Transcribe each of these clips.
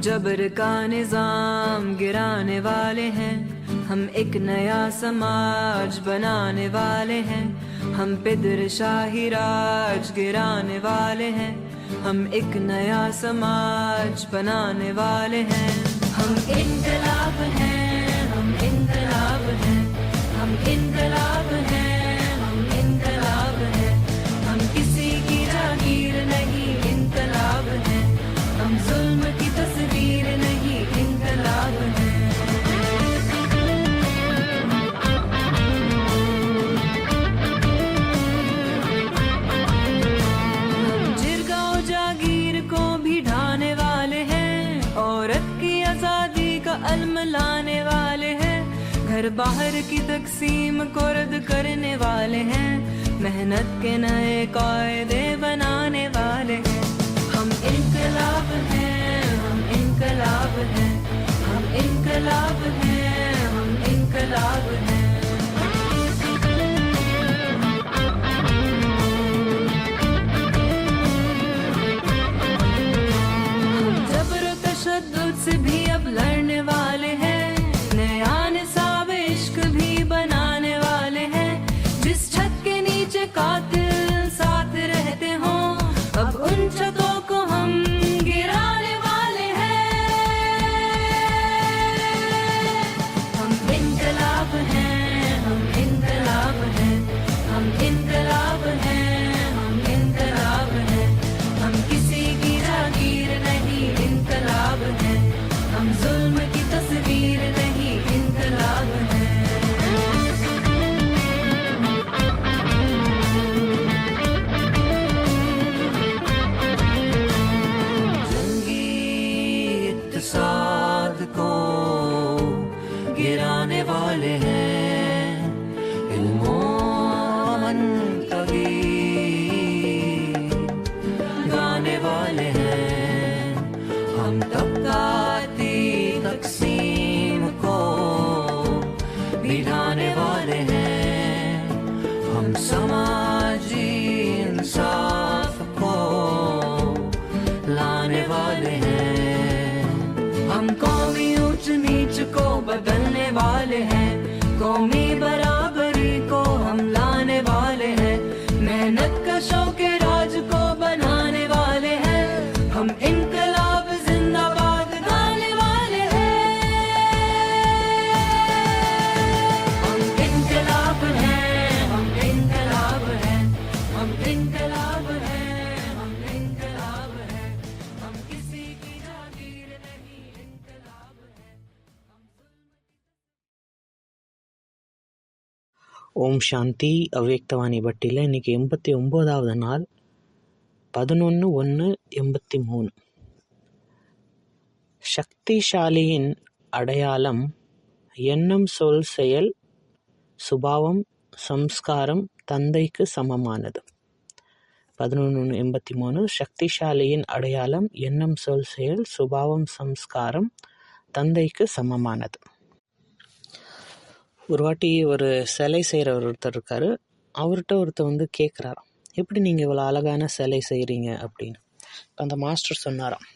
जबर का निज़ाम गिराने वाले हैं। हम एक नया समाज बनाने वाले हैं। हम पिदर शाही राज गिराने वाले हैं। हम एक नया समाज बनाने वाले हैं। हम इनकलाब हैं, हम इनकलाब हैं। हम इनकलाब हैं। लाने वाले हैं। घर बाहर की तकसीम को रद्द करने वाले हैं। मेहनत के नए कायदे बनाने वाले हैं। हम इनकलाब हैं, हम इनकलाब हैं। हम इनकलाब हैं, हम इनकलाब हैं। से भी अब लड़ने ஓம் சாந்தி. அவ்யக்தவாணி பட்டியில் இன்னைக்கு எண்பத்தி ஒம்போதாவது நாள் பதினொன்று ஒன்று எண்பத்தி மூணு சக்திசாலியின் அடையாளம் எண்ணம் சொல் செயல் சுபாவம் சம்ஸ்காரம் தந்தைக்கு சமமானது. பதினொன்று எண்பத்தி மூணு சக்திசாலியின் அடையாளம் எண்ணம் சொல் செயல் சுபாவம் சம்ஸ்காரம் தந்தைக்கு சமமானது. ஒரு வாட்டி ஒரு சிலை செய்கிறவர் ஒருத்தர் இருக்கார். அவர்கிட்ட ஒருத்தர் வந்து கேட்குறாராம் எப்படி நீங்கள் இவ்வளோ அழகான சிலை செய்கிறீங்க அப்படின்னு. அந்த மாஸ்டர் சொன்னாராம்.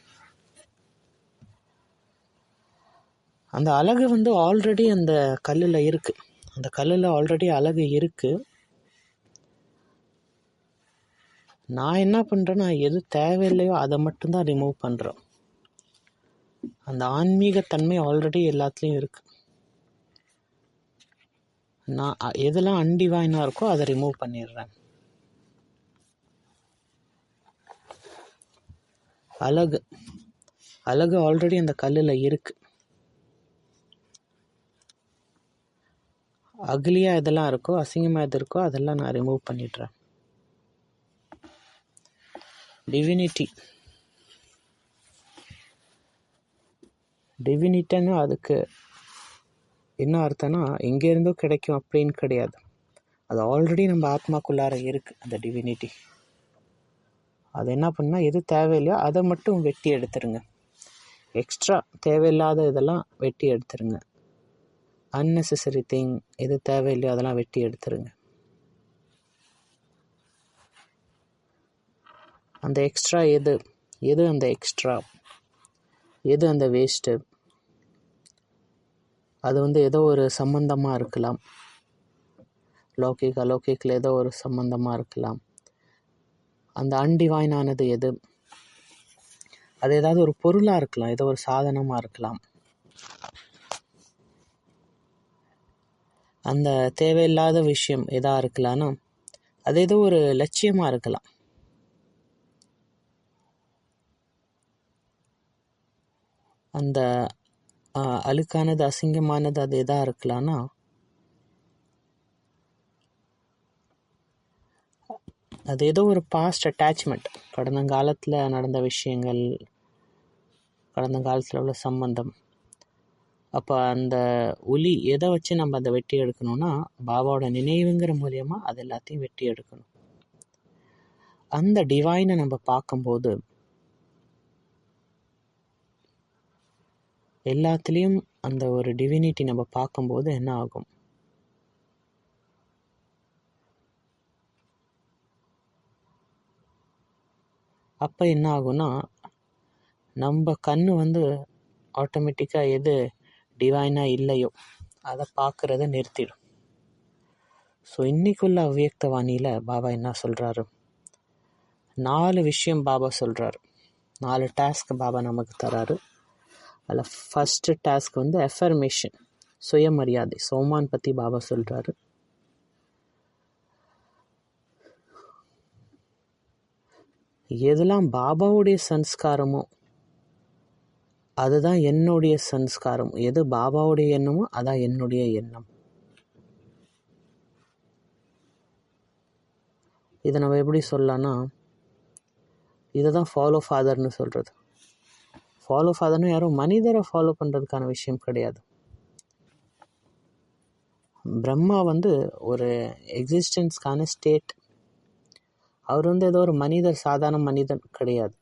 அந்த அழகு வந்து ஆல்ரெடி அந்த கல்லில் இருக்குது அந்த கல்லில் ஆல்ரெடி அழகு இருக்குது நான் என்ன பண்ணுறேன்னா எது தேவையில்லையோ அதை மட்டும்தான் ரிமூவ் பண்ணுறோம் அந்த ஆன்மீகத்தன்மை ஆல்ரெடி எல்லாத்துலேயும் இருக்குது நான் எதெல்லாம் அன்டிவைனாக இருக்கோ அதை ரிமூவ் பண்ணிடுறேன். அழகு. அழகு ஆல்ரெடி அந்த கல்லில் இருக்கு. அகிலியாக இதெல்லாம் இருக்கோ அசிங்கமாக எது இருக்கோ அதெல்லாம் நான் ரிமூவ் பண்ணிடுறேன். டிவினிட்டி டிவினிட்டின்னு அதுக்கு என்ன அர்த்தம்னா எங்கேருந்தோ கிடைக்கும் அப்படின்னு கிடையாது. அது ஆல்ரெடி நம்ம ஆத்மாக்குள்ளார இருக்குது அந்த டிவினிட்டி அது என்ன பண்ணால் எது தேவையில்லையோ அதை மட்டும் வெட்டி எடுத்துருங்க. எக்ஸ்ட்ரா தேவையில்லாத இதெல்லாம் வெட்டி எடுத்துருங்க. Unnecessary திங் எது தேவையில்லையோ அதெல்லாம் வெட்டி எடுத்துருங்க. அந்த எக்ஸ்ட்ரா எது? எது அந்த எக்ஸ்ட்ரா எது அந்த வேஸ்ட்டு அது வந்து ஏதோ ஒரு சம்பந்தமாக இருக்கலாம். லௌகிக் அலௌகிக்கில் ஏதோ ஒரு சம்பந்தமாக இருக்கலாம். அந்த அன்டிவைனானது எது? அது ஏதாவது ஒரு பொருளாக இருக்கலாம். ஏதோ ஒரு சாதனமாக இருக்கலாம். அந்த தேவையில்லாத விஷயம் எதாக இருக்கலாம்னா அது ஏதோ ஒரு லட்சியமாக இருக்கலாம். அந்த அழுக்கானது அசிங்கமானது அது எதாக இருக்கலாம்னா அது ஏதோ ஒரு பாஸ்ட் அட்டாச்மெண்ட் கடந்த காலத்தில் நடந்த விஷயங்கள் கடந்த காலத்தில் உள்ள சம்பந்தம். அப்போ அந்த ஒலி எதை வச்சு நம்ம அதை வெட்டி எடுக்கணும்னா பாபாவோட நினைவுங்கிற மூலயமா அது எல்லாத்தையும் வெட்டி எடுக்கணும். அந்த டிவைனை நம்ம பார்க்கும்போது எல்லாத்துலேயும் அந்த ஒரு டிவினிட்டி நம்ம பார்க்கும்போது என்ன ஆகும்? அப்போ என்ன ஆகும்னா நம்ம கண் வந்து ஆட்டோமேட்டிக்காக எது டிவைனாக இல்லையோ அதை பார்க்குறத நிறுத்திடும். ஸோ இன்றைக்குள்ள அவ்வியக்த வாணியில் பாபா என்ன சொல்கிறாரு நாலு விஷயம் பாபா சொல்கிறாரு நாலு டாஸ்க் பாபா நமக்கு தராரு. அதில் ஃபஸ்ட்டு டாஸ்க் வந்து எஃபர்மேஷன் சுயமரியாதை. சோமான் பற்றி பாபா சொல்கிறாரு எதெல்லாம் பாபாவுடைய சன்ஸ்காரமோ அதுதான் என்னுடைய சன்ஸ்காரம். எது பாபாவுடைய எண்ணமோ அதான் என்னுடைய எண்ணம். இதை நம்ம எப்படி சொல்லலாம்னா இதை தான் ஃபாலோ ஃபாதர்னு சொல்கிறது ஃபாலோ ஃபாதர்னு யாரும் மனிதரை ஃபாலோ பண்ணுறதுக்கான விஷயம் கிடையாது. பிரம்மா வந்து ஒரு எக்ஸிஸ்டன்ஸ்க்கான ஸ்டேட் அவர் வந்து ஏதோ ஒரு மனிதர் சாதாரண மனிதன் கிடையாது.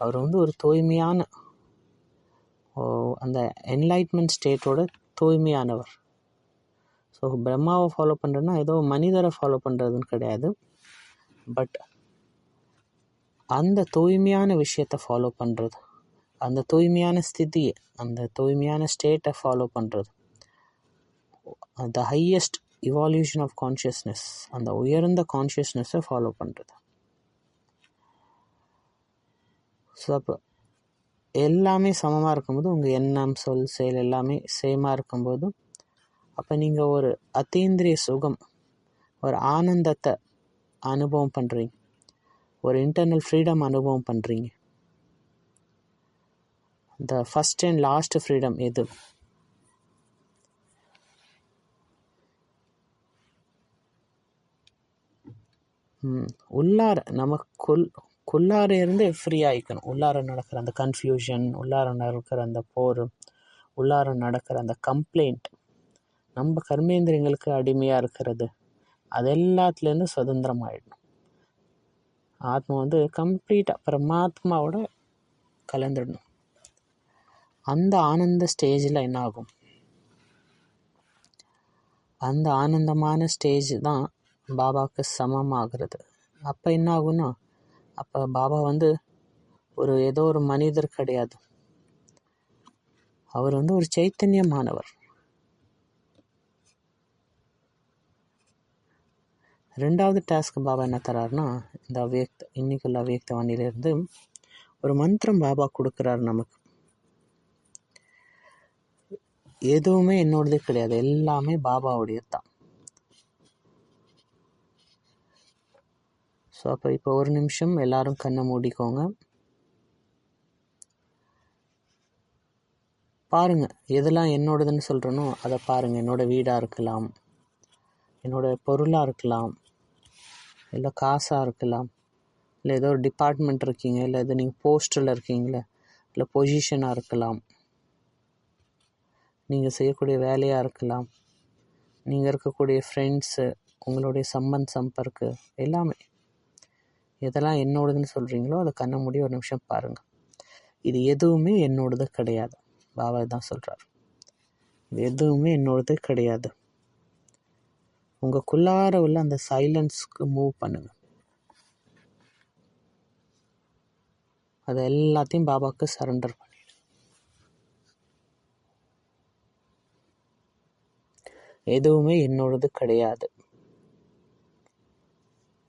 அவர் வந்து ஒரு தூய்மையான ஓ, அந்த என்லைட்மெண்ட் ஸ்டேட்டோட தூய்மையானவர். ஸோ பிரம்மாவை ஃபாலோ பண்ணுறேன்னா ஏதோ மனிதரை ஃபாலோ பண்ணுறதுன்னு கிடையாது. பட் அந்த தூய்மையான விஷயத்தை ஃபாலோ பண்ணுறது அந்த தூய்மையான ஸ்திதியை அந்த தூய்மையான ஸ்டேட்டை ஃபாலோ பண்ணுறது the highest evolution of consciousness அந்த உயர்ந்த கான்ஷியஸ்னஸை ஃபாலோ பண்ணுறது ஸோ அப்போ எல்லாமே சமமாக இருக்கும்போது உங்கள் எண்ணம் சொல் செயல் எல்லாமே சேமாக இருக்கும்போது அப்போ நீங்கள் ஒரு அத்தீந்திரிய சுகம் ஒரு ஆனந்தத்தை அனுபவம் பண்ணுறீங்க ஒரு இன்டர்னல் ஃப்ரீடம் அனுபவம் பண்ணுறீங்க the first and last freedom எது ம், உள்ளார நமக்குள் குள்ளார இருந்து ஃப்ரீ ஆகிக்கணும் உள்ளார நடக்கிற அந்த கன்ஃபியூஷன் உள்ளார நடக்கிற அந்த போர் உள்ளார நடக்கிற அந்த கம்ப்ளைண்ட் நம்ம கர்மேந்திரியங்களுக்கு அடிமையாக இருக்கிறது அது எல்லாத்துலேருந்து சுதந்திரம் ஆகிடும் ஆத்மா வந்து கம்ப்ளீட்டாக பரமாத்மாவோட கலந்துடணும். அந்த ஆனந்த ஸ்டேஜில் என்ன ஆகும் அந்த ஆனந்தமான ஸ்டேஜ் தான் பாபாவுக்கு சமமாகிறது. அப்போ என்ன ஆகும்னா அப்போ பாபா வந்து ஒரு ஏதோ ஒரு மனிதர் கிடையாது. அவர் வந்து ஒரு சைத்தன்யமானவர். ரெண்டாவது டாஸ்க் பாபா என்ன தராருன்னா இந்த அவ்வியக்த இன்னைக்குள்ள அவ்வியக்த வாணியிலிருந்து ஒரு மந்திரம் பாபா கொடுக்குறாரு நமக்கு. எதுவுமே என்னோடது கிடையாது. எல்லாமே பாபாவுடையது தான் ஸோ அப்போ இப்போ ஒரு நிமிஷம் எல்லாரும் கண்ணை மூடிக்கோங்க. பாருங்க எதெல்லாம் என்னோடதுன்னு சொல்கிறனோ அதை பாருங்க. என்னோட வீடாக இருக்கலாம் என்னோட பொருளாக இருக்கலாம் இல்லை காசாக இருக்கலாம் இல்லை ஏதோ ஒரு டிபார்ட்மெண்ட் இருக்கீங்க இல்லை ஏதோ நீங்கள் போஸ்டில் இருக்கீங்களே இல்லை பொசிஷனாக இருக்கலாம். நீங்கள் செய்யக்கூடிய வேலையாக இருக்கலாம். நீங்கள் இருக்கக்கூடிய ஃப்ரெண்ட்ஸு உங்களுடைய சம்பந்த் சம்பர்க்கு எல்லாமே. எதெல்லாம் என்னோடதுன்னு சொல்கிறீங்களோ அதை கண்ண மூடி ஒரு நிமிஷம் பாருங்கள் இது எதுவுமே என்னோடது கிடையாது. பாபா தான் சொல்கிறார் இது எதுவுமே என்னோடது கிடையாது. உங்களுக்குள்ளார உள்ள அந்த சைலன்ஸ்க்கு மூவ் பண்ணுங்கள் அது எல்லாத்தையும் பாபாவுக்கு சரண்டர் பண்ணி. எதுவுமே என்னோடது கிடையாது.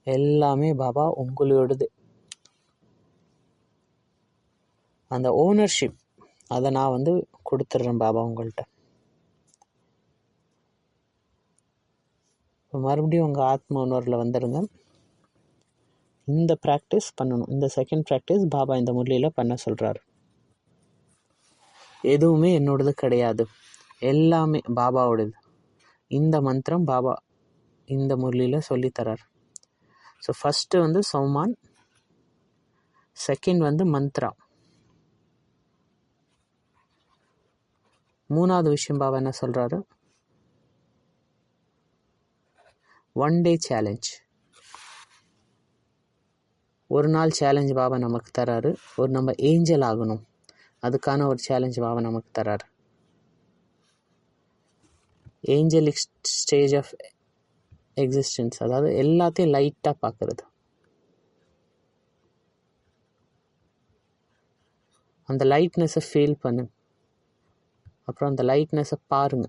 எல்லாமே பாபா உங்களோடது. அந்த ஓனர்ஷிப் அதை நான் வந்து கொடுத்துட்றேன் பாபா உங்கள்கிட்ட மறுபடியும் உங்கள் ஆத்ம உணர்வில் வந்துடுங்க இந்த ப்ராக்டிஸ் பண்ணணும். இந்த செகண்ட் ப்ராக்டிஸ் பாபா இந்த முறையில் பண்ண சொல்கிறாரு எதுவுமே என்னோடது கிடையாது. எல்லாமே பாபாவோடது. இந்த மந்திரம் பாபா இந்த முரளியில் சொல்லித்தரார் ஸோ ஃபஸ்ட்டு வந்து சௌமான் செகண்ட் வந்து மந்த்ரா. மூணாவது விஷயம் பாபா என்ன சொல்கிறாரு ஒன் டே சேலஞ்ச் ஒரு நாள் சேலஞ்ச் பாபா நமக்கு தராரு. ஒரு நம்ம ஏஞ்சல் ஆகணும். அதுக்கான ஒரு சேலஞ்ச் பாபா நமக்கு தராரு. Angelic stage of existence. அதாவது எல்லாத்தையும் லைட்டாக பார்க்குறது அந்த லைட்னஸை ஃபீல் பண்ணு. அப்புறம் அந்த லைட்னஸை பாருங்க.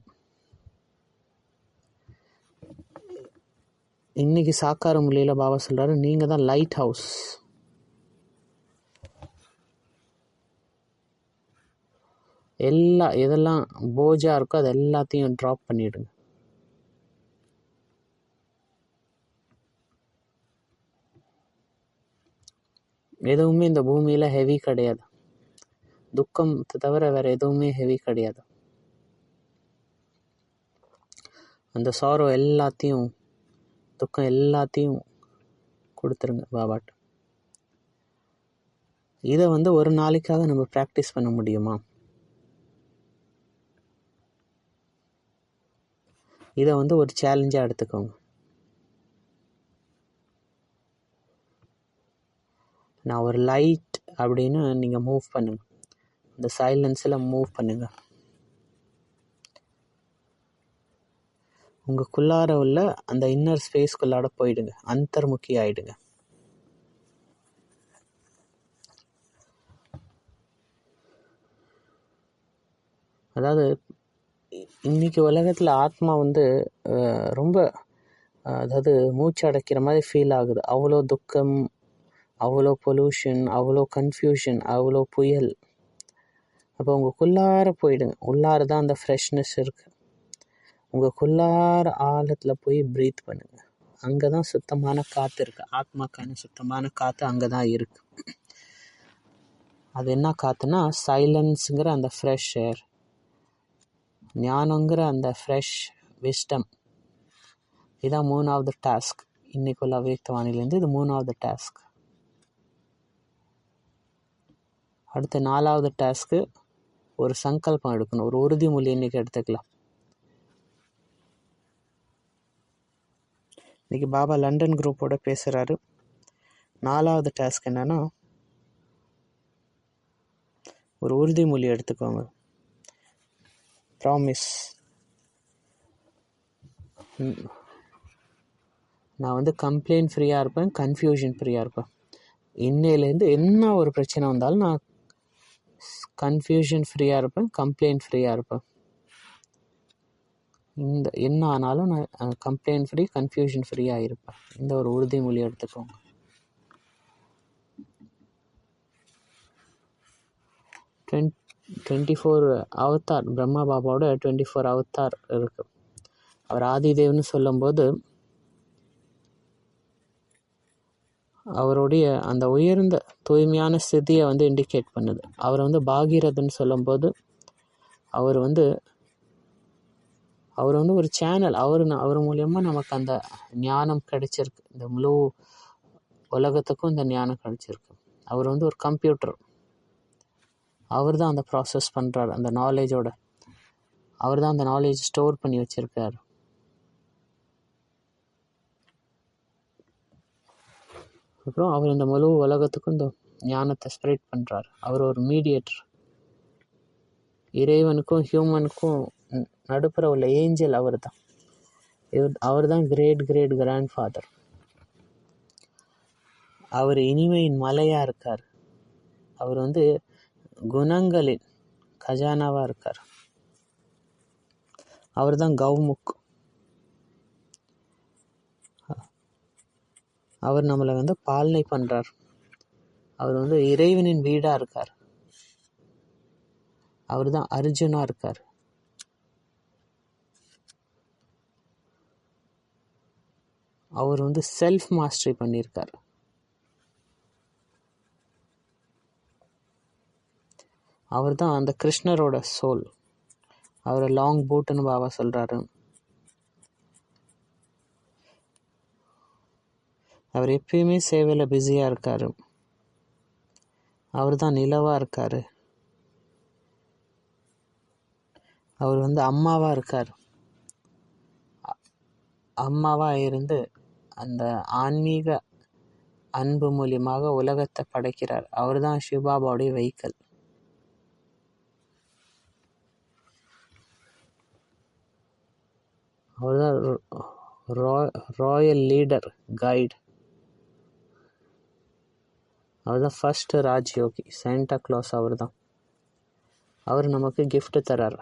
இன்னைக்கு சாக்கார மொழியில் பாபா சொல்கிறாரு நீங்கள் தான் லைட் ஹவுஸ். எல்லா எதெல்லாம் போஜா இருக்கோ அது எல்லாத்தையும் ட்ராப் பண்ணிடுங்க. எதுவுமே இந்த பூமியில் ஹெவி கிடையாது. துக்கம் தவிர வேறு எதுவுமே ஹெவி கிடையாது. அந்த சாரோ எல்லாத்தையும் துக்கம் எல்லாத்தையும் கொடுத்துருங்க பாபாட்ட. இதை வந்து ஒரு நாளைக்காக நம்ம ப்ராக்டிஸ் பண்ண முடியுமா? இதை வந்து ஒரு சேலஞ்சாக எடுத்துக்கோங்க. நான் ஒரு லைட் அப்படின்னு நீங்கள் மூவ் பண்ணுங்க. இந்த சைலன்ஸில் மூவ் பண்ணுங்க. உங்களுக்குள்ளார உள்ள அந்த இன்னர் ஸ்பேஸ்க்குள்ளார போயிடுங்க. அந்தர்முகி ஆயிடுங்க. அதாவது இன்றைக்கி உலகத்தில் ஆத்மா வந்து ரொம்ப அதாவது மூச்சு அடைக்கிற மாதிரி ஃபீல் ஆகுது. அவ்வளோ துக்கம் அவ்வளோ பொல்யூஷன் அவ்வளோ கன்ஃபியூஷன் அவ்வளோ புயல். அப்போ உங்களுக்குள்ளார போயிடுங்க. உள்ளார தான் அந்த ஃப்ரெஷ்னஸ் இருக்குது உங்களுக்குள்ளார ஆழத்தில் போய் ப்ரீத் பண்ணுங்க. அங்கே தான் சுத்தமான காற்று இருக்குது ஆத்மாக்கான சுத்தமான காற்று அங்கே தான் இருக்குது அது என்ன காற்றுனா சைலன்ஸுங்கிற அந்த ஃப்ரெஷ் ஏர் ஞானங்கிற அந்த ஃப்ரெஷ் விஸ்டம் இதான் மூணாவது டாஸ்க் இன்னைக்குள்ள அவ்யக்தவாணிலேருந்து இது மூணாவது டாஸ்க் அடுத்த நாலாவது டாஸ்க்கு ஒரு சங்கல்பம் எடுக்கணும். ஒரு உறுதிமொழி இன்றைக்கி எடுத்துக்கலாம். இன்றைக்கி பாபா லண்டன் குரூப்போட பேசுகிறாரு நாலாவது டாஸ்க் என்னன்னா ஒரு உறுதிமொழி எடுத்துக்கோங்க. ப்ராமிஸ் நான் வந்து கம்ப்ளைண்ட் ஃப்ரீயாக இருப்பேன் கன்ஃபியூஷன் ஃப்ரீயாக இருப்பேன். இன்னையிலேருந்து என்ன ஒரு பிரச்சனை வந்தாலும் நான் கன்ஃபியூஷன் ஃப்ரீயாக இருப்பேன் கம்ப்ளைண்ட் ஃப்ரீயாக இருப்பேன். இந்த என்ன ஆனாலும் நான் கம்ப்ளைண்ட் ஃப்ரீ கன்ஃபியூஷன் ஃப்ரீயாக இருப்பேன். இந்த ஒரு உறுதிமொழி எடுத்துக்கோங்க. டுவெண்ட் டுவெண்ட்டி ஃபோர் அவத்தார் பிரம்மா பாபாவோட டுவெண்ட்டி ஃபோர் அவத்தார் இருக்குது அவர் ஆதிதேவ்னு சொல்லும்போது அவருடைய அந்த உயர்ந்த தூய்மையான ஸ்திதியை வந்து இண்டிகேட் பண்ணுது. அவர் வந்து பாகீரதன் சொல்லும்போது அவர் வந்து அவர் வந்து ஒரு சேனல் அவர் அவர் மூலயமா நமக்கு அந்த ஞானம் கிடைச்சிருக்கு. இந்த முழு உலகத்துக்கும் இந்த ஞானம் கிடைச்சிருக்கு. அவர் வந்து ஒரு கம்ப்யூட்டர் அவர் தான் அந்த ப்ராசஸ் பண்ணுறார் அந்த நாலேஜோட அவர் தான் அந்த நாலேஜ் ஸ்டோர் பண்ணி வச்சுருக்கார். அப்புறம் அவர் இந்த முழு உலகத்துக்கும் இந்த ஞானத்தை ஸ்ப்ரெட் பண்ணுறாரு அவர் ஒரு மீடியேட்டர் இறைவனுக்கும் ஹியூமனுக்கும் நடுப்புற உள்ள ஏஞ்சல் அவர் தான். இவர் அவர் தான் கிரேட் கிரேட் கிராண்ட் ஃபாதர் அவர் இனிமையின் மலையாக இருக்கார். அவர் வந்து குணங்களின் கஜானாவாக இருக்கார். அவர் தான் கவுமுக் அவர் நம்மளை வந்து பாலனை பண்ணுறார் அவர் வந்து இறைவனின் வீடாக இருக்கார். அவர் தான் அர்ஜுனாக இருக்கார். அவர் வந்து செல்ஃப் மாஸ்டரி பண்ணியிருக்கார். அவர் தான் அந்த கிருஷ்ணரோட சோல் அவரை லாங் பூட்டுன்னு பாபா சொல்கிறாரு அவர் எப்பயுமே சேவையில் பிஸியாக இருக்கார். அவர் தான் நிலவாக இருக்கார். அவர் வந்து அம்மாவாக இருக்கார். அம்மாவாக இருந்து அந்த ஆன்மீக அன்பு மூலியமாக உலகத்தை படைக்கிறார். அவர் தான் சிவபாபாவுடைய வெஹிக்கல் அவர் தான் ராயல் லீடர் கைட் அவர் தான் ஃபஸ்ட்டு ராஜ்யோகி சாண்டா க்ளாஸ் அவர் தான் அவர் நமக்கு கிஃப்ட் தரார்.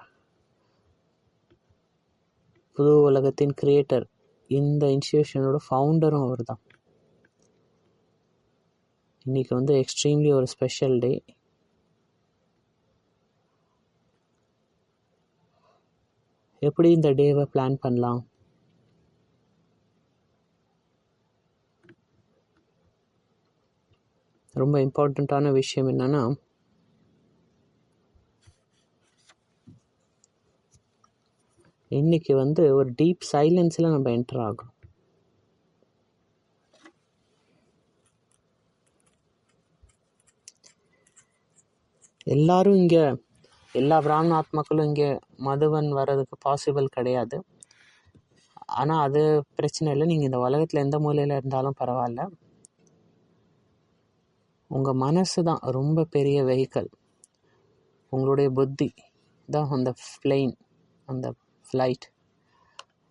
புது உலகத்தின் கிரியேட்டர் இந்த இன்ஸ்டியூஷனோட ஃபவுண்டரும் அவர் தான் இன்றைக்கி வந்து எக்ஸ்ட்ரீம்லி ஒரு ஸ்பெஷல் டே எப்படி இந்த டேவை பிளான் பண்ணலாம்? ரொம்ப இம்பார்ட்டண்ட்டான விஷயம் என்னன்னா இன்னைக்கு வந்து ஒரு டீப் சைலன்ஸில் நம்ம என்டர் ஆகணும். எல்லாரும் இங்கே எல்லா பிராமண ஆத்மாக்களும் இங்கே மதுவன் வர்றதுக்கு பாசிபிள் கிடையாது. ஆனால் அது பிரச்சனை இல்லை. நீங்கள் இந்த உலகத்தில் எந்த மூலையில் இருந்தாலும் பரவாயில்ல. உங்கள் மனசு தான் ரொம்ப பெரிய வெஹிக்கல் உங்களுடைய புத்தி தான் அந்த ஃப்ளைன் அந்த ஃப்ளைட்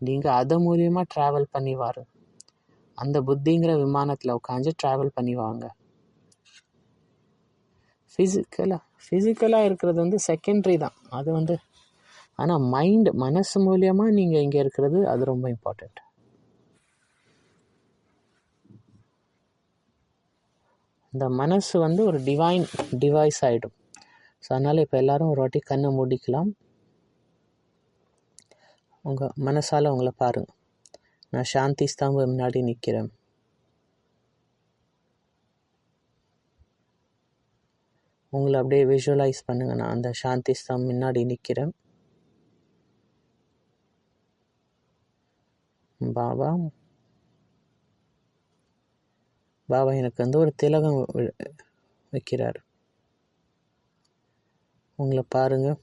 நீங்கள் அது மூலியமாக ட்ராவல் பண்ணி வாரு. அந்த புத்திங்கிற விமானத்தில் உட்காந்து ட்ராவல் பண்ணி வாங்க. ஃபிசிக்கலாக ஃபிசிக்கலாக இருக்கிறது வந்து செகண்ட்ரி தான். அது வந்து ஆனால் மைண்ட் மனசு மூலியமாக நீங்கள் இங்கே இருக்கிறது அது ரொம்ப இம்பார்ட்டண்ட் இந்த மனசு வந்து ஒரு டிவைன் டிவைஸ் ஆகிடும் ஸோ அதனால் இப்போ எல்லாரும் ஒரு வாட்டி கண்ணை மூடிக்கலாம். உங்கள் மனசால் உங்களை பாருங்கள் நான் சாந்தி ஸ்தம்பம் முன்னாடி நிற்கிறேன் உங்களை அப்படியே விஷுவலைஸ் பண்ணுங்க. நான் அந்த சாந்தி ஸ்தம் முன்னாடி நிற்கிறேன் பாபா. பாபா எனக்கு வந்து ஒரு திலகம் வி- வைக்கிறார். உங்களை பாருங்க.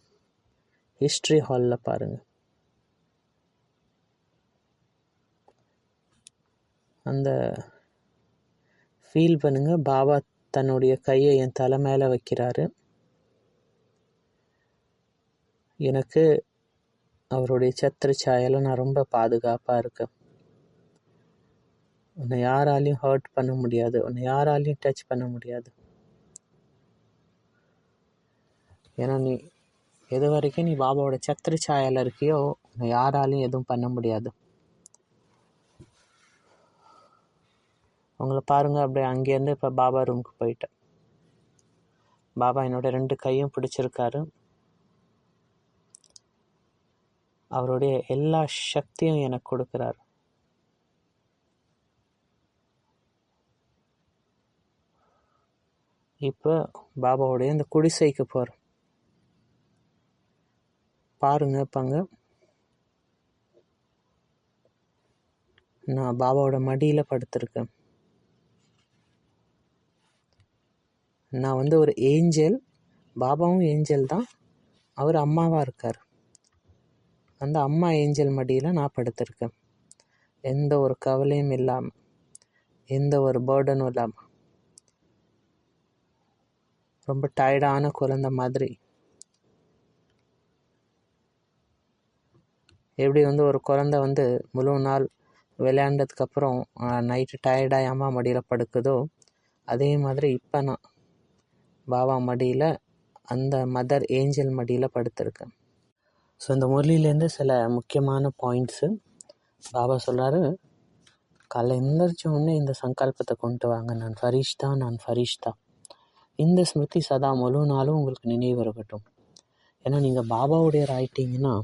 ஹிஸ்ட்ரி ஹாலில் பாருங்க. அந்த ஃபீல் பண்ணுங்க. பாபா தன்னுடைய கையை என் தலை மேலே வைக்கிறாரு. எனக்கு அவருடைய சத்திர சாயல நான் ரொம்ப பாதுகாப்பாக இருக்கேன். உன்னை யாராலையும் ஹர்ட் பண்ண முடியாது. உன்னை யாராலையும் டச் பண்ண முடியாது. ஏன்னா நீ எது வரைக்கும் நீ பாபாவோட சத்திர சாயல இருக்கியோ உன்னை யாராலையும் எதுவும் பண்ண முடியாது. அவங்கள பாருங்க அப்படியே அங்கேருந்து இப்போ பாபா ரூமுக்கு போயிட்டேன். பாபா என்னோட ரெண்டு கையும் பிடிச்சிருக்காரு. அவருடைய எல்லா சக்தியும் எனக்கு கொடுக்குறாரு. இப்போ பாபாவுடைய இந்த குடிசைக்கு போகிறோம் பாருங்க பங்க நான் பாபாவோட மடியில் படுத்திருக்கேன். நான் வந்து ஒரு ஏஞ்சல் பாபாவும் ஏஞ்சல் தான். அவர் அம்மாவாக இருக்கார். அந்த அம்மா ஏஞ்சல் மடியில் நான் படுத்திருக்கேன். எந்த ஒரு கவலையும் இல்லாமல் எந்த ஒரு பேர்டனும் இல்லாமல் ரொம்ப டயர்டான குழந்தை மாதிரி. எப்படி வந்து ஒரு குழந்தை வந்து முழு நாள் விளையாண்டதுக்கப்புறம் நைட்டு டயர்டாக அம்மா மடியில் படுக்குதோ அதே மாதிரி இப்போ நான் பாபா மடியில் அந்த மதர் ஏஞ்சல் மடியில் படுத்திருக்கேன் ஸோ இந்த முரளியிலேருந்து சில முக்கியமான பாயிண்ட்ஸு பாபா சொல்கிறாரு காலைல எந்திரிச்ச உடனே இந்த சங்கல்பத்தை கொண்டு வாங்க. நான் ஃபரிஷ் தான் நான் ஃபரிஷ் தான் இந்த ஸ்மிருதி சதா முழு நாளும் உங்களுக்கு நினைவு இருக்கட்டும் ஏன்னா நீங்கள் பாபாவுடையர் ஆயிட்டீங்கன்னா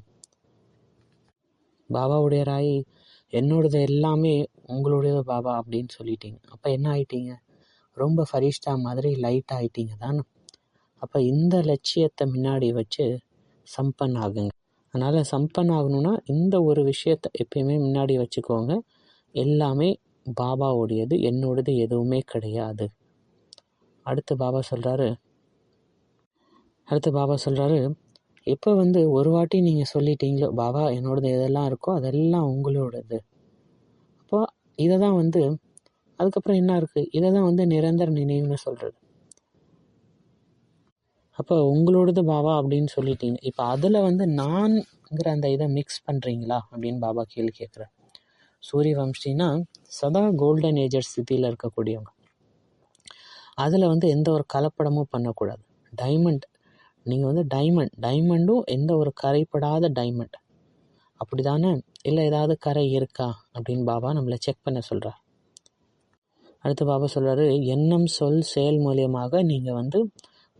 பாபாவுடையராகி என்னோடது எல்லாமே உங்களுடையது பாபா அப்படின்னு சொல்லிட்டீங்க. அப்போ என்ன ஆயிட்டீங்க? ரொம்ப ஃபரிஷ்டா மாதிரி லைட் ஆயிட்டீங்க தானே. அப்போ இந்த லட்சியத்தை முன்னாடி வச்சு சம்பன் ஆகுங்க அதனால் சம்பன் ஆகணும்னா இந்த ஒரு விஷயத்தை எப்பயுமே முன்னாடி வச்சுக்கோங்க. எல்லாமே பாபாவுடையது என்னோடது எதுவுமே கிடையாது. அடுத்து பாபா சொல்கிறாரு அடுத்து பாபா சொல்கிறாரு எப்போ வந்து ஒரு வாட்டி நீங்கள் சொல்லிட்டீங்களோ பாபா என்னோடது எதெல்லாம் இருக்கோ அதெல்லாம் உங்களோடது. அப்போ இதை தான் வந்து அதுக்கப்புறம் என்ன இருக்குது இதை தான் வந்து நிரந்தர நினைவுன்னு சொல்கிறது அப்போ உங்களோடது பாபா அப்படின்னு சொல்லிட்டீங்க. இப்போ அதில் வந்து நான்ங்கிற அந்த இதை மிக்ஸ் பண்ணுறீங்களா அப்படின்னு பாபா கேள்வி கேட்குறேன் சூரிய வம்சினா சதா கோல்டன் ஏஜர் ஸ்திதியில் இருக்கக்கூடியவங்க. அதில் வந்து எந்த ஒரு கலப்படமும் பண்ணக்கூடாது. டைமண்ட் நீங்கள் வந்து டைமண்ட் டைமண்டும் எந்த ஒரு கரைப்படாத டைமண்ட் அப்படி தானே இல்லை ஏதாவது கரை இருக்கா? அப்படின்னு பாபா நம்மளை செக் பண்ண சொல்கிறார் அடுத்து பாபா சொல்கிறாரு எண்ணம் சொல் செயல் மூலியமாக நீங்கள் வந்து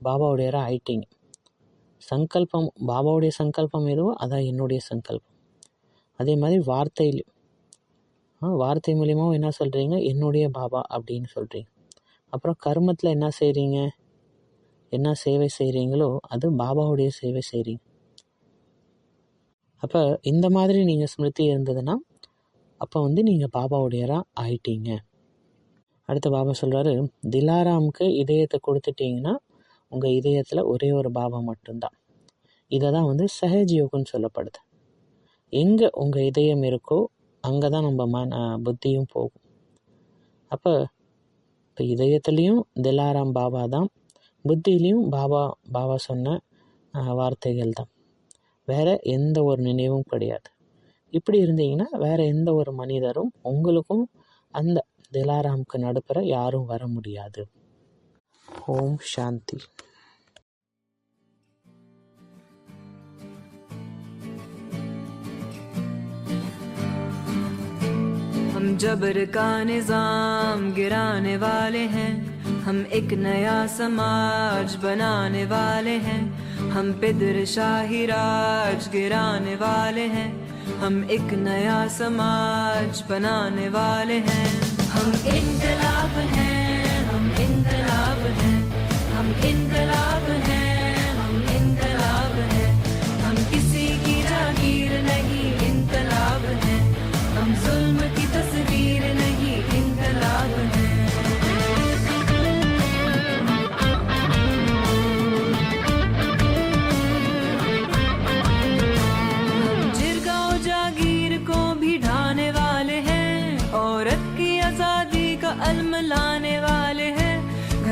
பாபாவுடையராக ஆயிட்டீங்க. சங்கல்பம் பாபாவுடைய சங்கல்பம் எதுவோ அதான் என்னுடைய சங்கல்பம். அதே மாதிரி வார்த்தையில் வார்த்தை மூலியமாகவும் என்ன சொல்கிறீங்க என்னுடைய பாபா அப்படின்னு சொல்கிறீங்க அப்புறம் கர்மத்தில் என்ன செய்கிறீங்க என்ன சேவை செய்கிறீங்களோ அது பாபாவுடைய சேவை செய்கிறீங்க அப்போ இந்த மாதிரி நீங்கள் ஸ்மிருதி இருந்ததுன்னா அப்போ வந்து நீங்கள் பாபாவுடையராக ஆயிட்டீங்க. அடுத்து பாபா சொல்கிறாரு திலாராமுக்கு இதயத்தை கொடுத்துட்டீங்கன்னா உங்கள் இதயத்தில் ஒரே ஒரு பாபா மட்டும்தான். இதை தான் வந்து சஹஜ் யோகம்னு சொல்லப்படுது. எங்கே உங்கள் இதயம் இருக்கோ அங்கே தான் நம்ம மன புத்தியும் போகும். அப்போ இப்போ இதயத்துலேயும் திலாராம் பாபா தான் புத்தியிலையும் பாபா பாபா சொன்ன வார்த்தைகள் தான் வேறு எந்த ஒரு நினைவும் கிடையாது. இப்படி இருந்தீங்கன்னா வேறு எந்த ஒரு மனிதரும் உங்களுக்கும் அந்த திலாராமுக்கு நடுப்புற யாரும் வர முடியாது ஓம் சாந்தி हम जबर का निजाम गिराने वाले हैं हम एक नया समाज बनाने वाले हैं हम पिदर शाही राज गिराने वाले हैं हम एक नया समाज बनाने वाले हैं हम इनकलाब हैं हम इनकलाब हैं हम इनकलाब हैं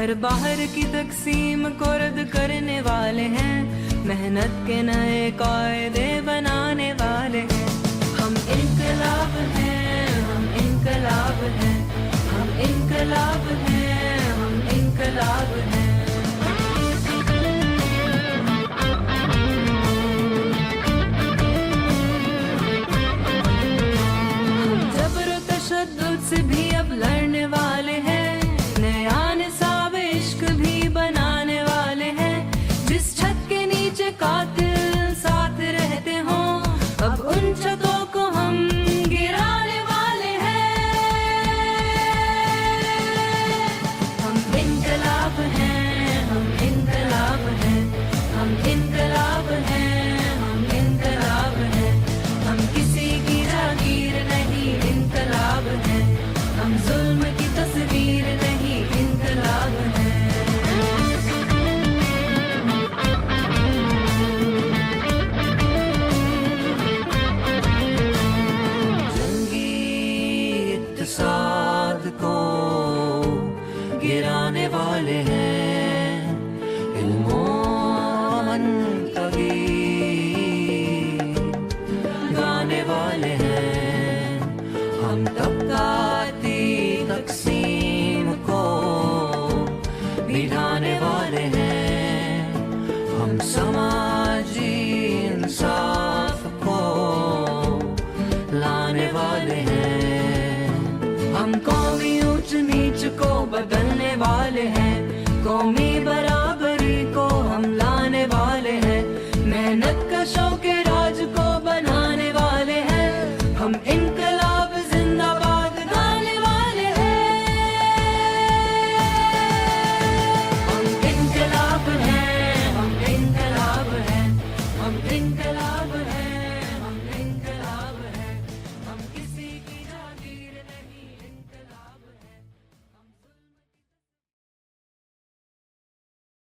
घर बाहर की तकसीम को रद्द करने वाले हैं। मेहनत के नए कायदे बनाने वाले हैं। हम इनकलाब हैं, हम इनकलाब हैं, हम इनकलाब हैं, हम इनकलाब हैं। से भी अब लड़ने